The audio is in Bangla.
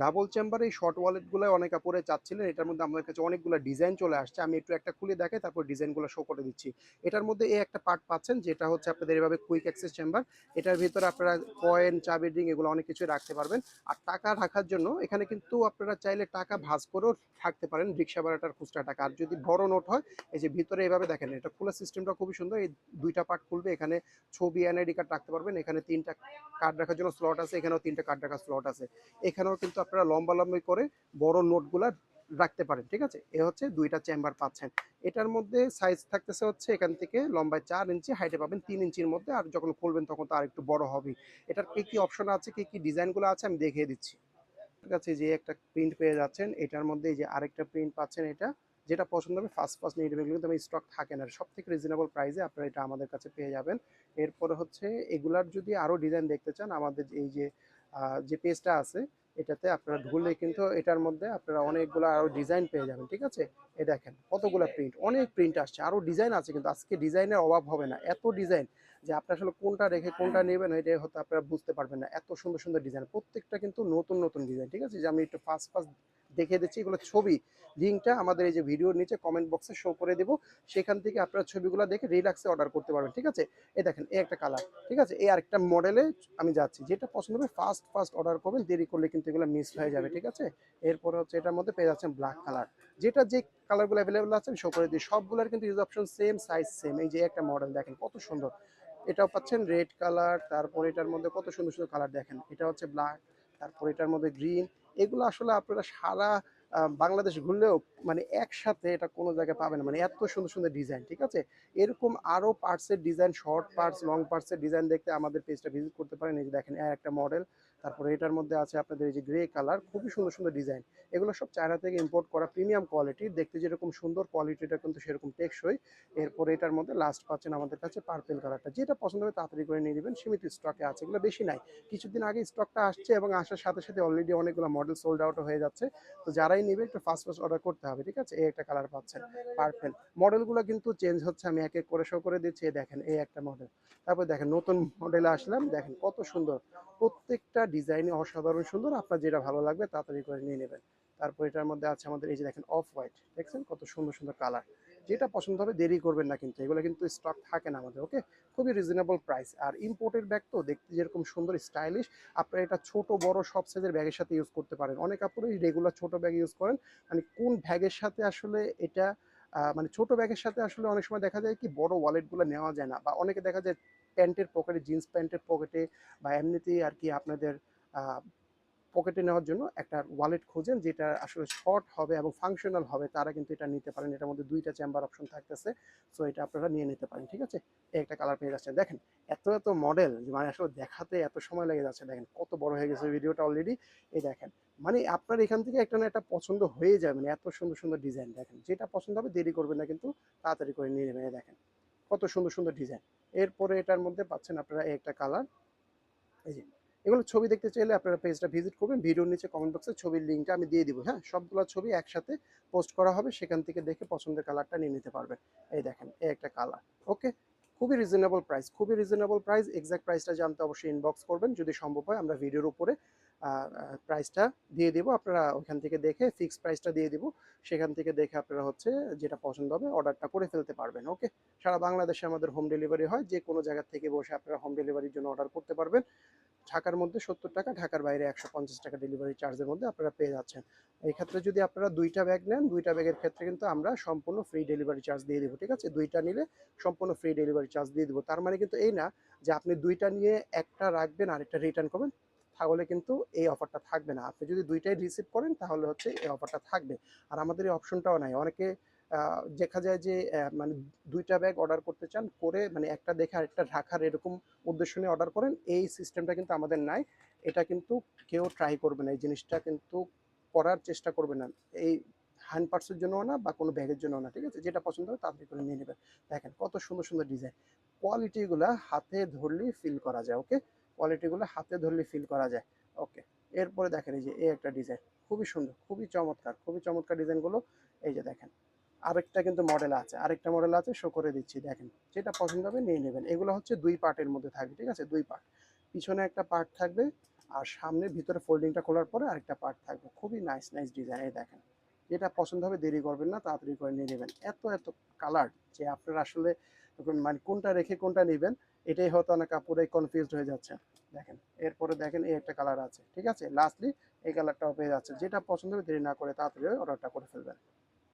ডাবল চেম্বার এই শর্ট ওয়ালেটগুলো অনেক আপুরে চাচ্ছিলেন। এটার মধ্যে আমাদের কাছে অনেকগুলো ডিজাইন চলে আসছে। আমি একটু একটা খুলে দেখাই, তারপর ডিজাইনগুলো শো করে দিচ্ছি। এটার মধ্যে এই একটা পার্ট পাচ্ছেন, যেটা হচ্ছে আপনাদের এভাবে কুইক অ্যাক্সেস চেম্বার এটার ভিতরে আপনারা কয়েন চাবি রিং এগুলো অনেক কিছু রাখতে পারবেন। আর টাকা রাখার জন্য এখানে কিন্তু আপনারা চাইলে টাকা ভাজ করেও থাকতে পারেন রিক্সা ভাড়াটার খুচরা টাকা। আর যদি বড় নোট হয়, এই যে ভিতরে এভাবে দেখেন, এটা খোলা সিস্টেমটা খুবই সুন্দর। এই দুইটা পার্ট খুলবে, এখানে ছবি এনআইডি কার্ড রাখতে পারবেন। এখানে তিনটা কার্ড রাখার জন্য স্লট আছে, এখানেও তিনটা কার্ড রাখার স্লট আছে। এখানেও কিন্তু আপনারা লম্বা লম্বি করে বড় নোটগুলা রাখতে পারেন, ঠিক আছে? এ হচ্ছে দুইটা চেম্বার পাচ্ছেন। এটার মধ্যে সাইজ থাকতেছে হচ্ছে এখান থেকে লম্বায় চার ইঞ্চি হাইটে পাবেন তিন ইঞ্চির মধ্যে, আর যখন খুলবেন তখন তো আর একটু বড় হবে এটার কি কি অপশন আছে, কি কি ডিজাইনগুলো আছে আমি দেখিয়ে দিচ্ছি। ঠিক আছে, যে একটা প্রিন্ট পেয়ে যাচ্ছেন, এটার মধ্যে যে আরেকটা প্রিন্ট পাচ্ছেন এটা, যেটা পছন্দ হবে ফার্স্ট ফার্স্ট নিয়ে নেবেন কিন্তু স্টক থাকে না। সব থেকে রিজনেবল প্রাইসে আপনারা এটা আমাদের কাছে পেয়ে যাবেন। এরপরে হচ্ছে এগুলার যদি আরও ডিজাইন দেখতে চান, আমাদের এই যে যে পেজটা আছে এটাতে আপনারা ঢুকলে কিন্তু এটার মধ্যে আপনারা অনেকগুলো আরও ডিজাইন পেয়ে যাবেন, ঠিক আছে? এ দেখেন কতগুলো প্রিন্ট অনেক প্রিন্ট আসছে আরও ডিজাইন আছে কিন্তু আজকে ডিজাইনের অভাব হবে না, এত ডিজাইন যে আপনি আসলে কোনটা রেখে কোনটা নেবেন এটা হয়তো আপনারা বুঝতে পারবেন না, এত সুন্দর সুন্দর ডিজাইন প্রত্যেকটা কিন্তু নতুন নতুন ডিজাইন ঠিক আছে? যে আমি একটু ফার্স্ট ফার্স্ট দেখিয়ে দিচ্ছি, এগুলো ছবি। লিঙ্কটা আমাদের এই যে ভিডিওর নিচে কমেন্ট বক্সে শো করে দেবো। সেখান থেকে আপনারা ছবিগুলো দেখে রিল্যাক্সে অর্ডার করতে পারবেন, ঠিক আছে? এই দেখেন, এই একটা কালার ঠিক আছে? এই আরেকটা মডেলে আমি যাচ্ছি। যেটা পছন্দ হবে ফার্স্ট ফার্স্ট অর্ডার করবেন, দেরি করলে কিন্তু এগুলো মিস হয়ে যাবে, ঠিক আছে? এরপরে হচ্ছে এটার মধ্যে পেয়ে যাচ্ছেন ব্ল্যাক কালার যেটা যে কালারগুলো অ্যাভেলেবেল আছে শো করে দিই। সবগুলোর কিন্তু use option same size same এই যে একটা মডেল দেখেন, কত সুন্দর। এটাও পাচ্ছেন রেড কালার তারপর এটার মধ্যে কত সুন্দর সুন্দর কালার দেখেন। এটা হচ্ছে ব্ল্যাক তারপর এটার মধ্যে গ্রিন এগুলো আসলে আপনারা সারা বাংলাদেশ ঘুরলেও মানে একসাথে এটা কোনো জায়গায় পাবেন না। মানে এত সুন্দর সুন্দর ডিজাইন, ঠিক আছে? এরকম আরও পার্টসের ডিজাইন শর্ট পার্টস লং পার্টসের ডিজাইন দেখতে আমাদের পেজটা ভিজিট করতে পারেন। এই যে দেখেন একটা মডেল তারপরে এটার মধ্যে আছে আপনাদের এই যে গ্রে কালার খুবই সুন্দর সুন্দর ডিজাইন এগুলো সব চায়না থেকে ইম্পোর্ট করা প্রিমিয়াম কোয়ালিটির দেখতে যেরকম সুন্দর কোয়ালিটিটা কিন্তু সেরকম টেকসই। এরপরে এটার মধ্যে লাস্ট পাচ্ছেন আমাদের কাছে পার্পেল কালারটা যেটা পছন্দ হবে তাড়াতাড়ি করে নিয়ে নেবেন, সীমিত স্টকে আছে, এগুলো বেশি নাই। কিছুদিন আগে স্টকটা আসছে এবং আসার সাথে সাথে অলরেডি অনেকগুলো মডেল সোল্ড আউট হয়ে যাচ্ছে। তো যারাই নেবে একটু ফাস্ট ফাস্ট অর্ডার করতে হবে, ঠিক আছে? এই একটা কালার পাচ্ছেন পার্পেল মডেলগুলো কিন্তু চেঞ্জ হচ্ছে, আমি এক এক করে শো করে দিচ্ছি দেখেন, এই একটা মডেল তারপর দেখেন, নতুন মডেলে আসলাম, দেখেন কত সুন্দর। প্রত্যেকটা ডিজাইনই অসাধারণ সুন্দর। আপনার যেটা ভালো লাগবে তাড়াতাড়ি করে নিয়ে নেবেন। তারপর এটার মধ্যে আছে আমাদের এই যে দেখেন অফ হোয়াইট দেখছেন? কত সুন্দর সুন্দর কালার যেটা পছন্দ হবে দেরি করবেন না কিন্তু, এগুলো কিন্তু স্টক থাকে না আমাদের ওকে খুবই রিজনেবল প্রাইস আর ইম্পোর্টের ব্যাগ তো দেখতে যেরকম সুন্দর স্টাইলিশ আপনারা এটা ছোট, বড় সব সাইজের ব্যাগের সাথে ইউজ করতে পারেন। অনেক আপুরই রেগুলার ছোট ব্যাগ ইউজ করেন। মানে কোন ব্যাগের সাথে আসলে এটা মানে ছোট ব্যাগের সাথে আসলে অনেক সময় দেখা যায় কি বড় ওয়ালেটগুলো নেওয়া যায় না বা অনেকে দেখা যায় প্যান্টের পকেটে, জিন্স প্যান্টের পকেটে বা এমনিতেই আর কি আপনাদের পকেটে নেওয়ার জন্য একটা ওয়ালেট খোঁজেন যেটা আসলে শর্ট হবে এবং ফাংশনাল হবে। তারা কিন্তু এটা নিতে পারেন। এটার মধ্যে দুইটা চেম্বার অপশন থাকতেছে। সো এটা আপনারা নিয়ে নিতে পারেন, ঠিক আছে? একটা কালার পেয়ে যাচ্ছেন। দেখেন, এত এত মডেল মানে আসলে দেখাতে এত সময় লেগে যাচ্ছে। দেখেন, কত বড় হয়ে গেছে ভিডিওটা অলরেডি এই দেখেন মানে আপনার এখান থেকে একটা না একটা পছন্দ হয়ে যাবে মানে এত সুন্দর সুন্দর ডিজাইন দেখেন, যেটা পছন্দ হবে দেরি করবেন না কিন্তু তাড়াতাড়ি করে নিয়ে নেবেন। দেখেন, কত সুন্দর সুন্দর ডিজাইন এরপরে এটার মধ্যে পাচ্ছেন আপনারা একটা কালার এই যে, এগুলো ছবি দেখতে চাইলে আপনারা পেজটা ভিজিট করবেন। ভিডিওর নিচে কমেন্ট বক্সে ছবির লিঙ্কটা আমি দিয়ে দিব। হ্যাঁ সবগুলো ছবি একসাথে পোস্ট করা হবে। সেখান থেকে দেখে পছন্দের কালারটা নিয়ে নিতে পারবেন। এই দেখেন, এই একটা কালার ওকে খুবই রিজনেবল প্রাইস খুবই রিজনেবল প্রাইস এক্সাক্ট প্রাইসটা জানতে অবশ্যই ইনবক্স করবেন। যদি সম্ভব হয়, আমরা ভিডিওর উপরে প্রাইসটা দিয়ে দিব। আপনারা ওখান থেকে দেখে ফিক্স প্রাইসটা দিয়ে দিব। সেখান থেকে দেখে আপনারা হচ্ছে যেটা পছন্দ হবে অর্ডারটা করে ফেলতে পারবেন ওকে সারা বাংলাদেশে আমাদের হোম ডেলিভারি হয়, যে কোনো জায়গার থেকে বসে আপনারা হোম ডেলিভারির জন্য অর্ডার করতে পারবেন। ঢাকার মধ্যে সত্তর টাকা, ঢাকার বাইরে একশো পঞ্চাশ টাকা ডেলিভারি চার্জের মধ্যে আপনারা পেয়ে যাচ্ছেন। এই ক্ষেত্রে যদি আপনারা দুইটা ব্যাগ নেন, দুইটা ব্যাগের ক্ষেত্রে কিন্তু আমরা সম্পূর্ণ ফ্রি ডেলিভারি চার্জ দিয়ে দেবো, ঠিক আছে? দুইটা নিলে সম্পূর্ণ ফ্রি ডেলিভারি চার্জ দিয়ে দেবো। তার মানে কিন্তু এই না যে আপনি দুইটা নিয়ে একটা রাখবেন আর একটা রিটার্ন করবেন। তাহলে কিন্তু এই অফারটা থাকবে না। আপনি যদি দুইটাই রিসিভ করেন, তাহলে হচ্ছে এই অফারটা থাকবে। আর আমাদের এই অপশনটাও নাই। অনেকে দেখা যায় যে মানে দুইটা ব্যাগ অর্ডার করতে চান, করে মানে একটা দেখে আরেকটা রাখার এরকম উদ্দেশ্য নিয়ে অর্ডার করেন, এই সিস্টেমটা কিন্তু আমাদের নাই। এটা কিন্তু কেউ ট্রাই করবে না। এই জিনিসটা কিন্তু করার চেষ্টা করবে না। এই হ্যান্ড পার্টসের জন্য না বা কোনো ব্যাগের জন্য না, ঠিক আছে? যেটা পছন্দ হবে তাড়াতাড়ি করে নিয়ে নেবেন। দেখেন কত সুন্দর সুন্দর ডিজাইন কোয়ালিটিগুলো হাতে ধরলেই ফিল করা যায় ওকে কোয়ালিটিগুলো হাতে ধরলে ফিল করা যায়। ওকে এরপরে দেখেন এই যে এই একটা ডিজাইন খুবই সুন্দর, খুবই চমৎকার খুবই চমৎকার ডিজাইনগুলো এই যে দেখেন। আরেকটা কিন্তু মডেল আছে, আরেকটা মডেল আছে শো করে দিচ্ছি, দেখেন। যেটা পছন্দ হবে নিয়ে নেবেন। এগুলো হচ্ছে দুই পার্টের মধ্যে থাকবে, ঠিক আছে? দুই পার্ট। পিছনে একটা পার্ট থাকবে আর সামনে ভিতরে ফোল্ডিংটা খোলার পরে আরেকটা পার্ট থাকবে। খুবই নাইস নাইস ডিজাইন এই দেখেন। যেটা পছন্দ হবে দেরি করবেন না, তাড়াতাড়ি করে নিয়ে নেবেন। এত এত কালার যে আপনারা আসলে মানে কোনটা রেখে কোনটা নেবেন, এটাই হয়তো অনেক পুরোই কনফিউজড হয়ে যাচ্ছে। দেখেন, এরপরে দেখেন এই একটা কালার আছে, ঠিক আছে? লাস্টলি এই কালারটাও পেয়ে যাচ্ছে যেটা পছন্দ হবে দেরি না করে তাড়াতাড়ি অর্ডারটা করে ফেলবেন।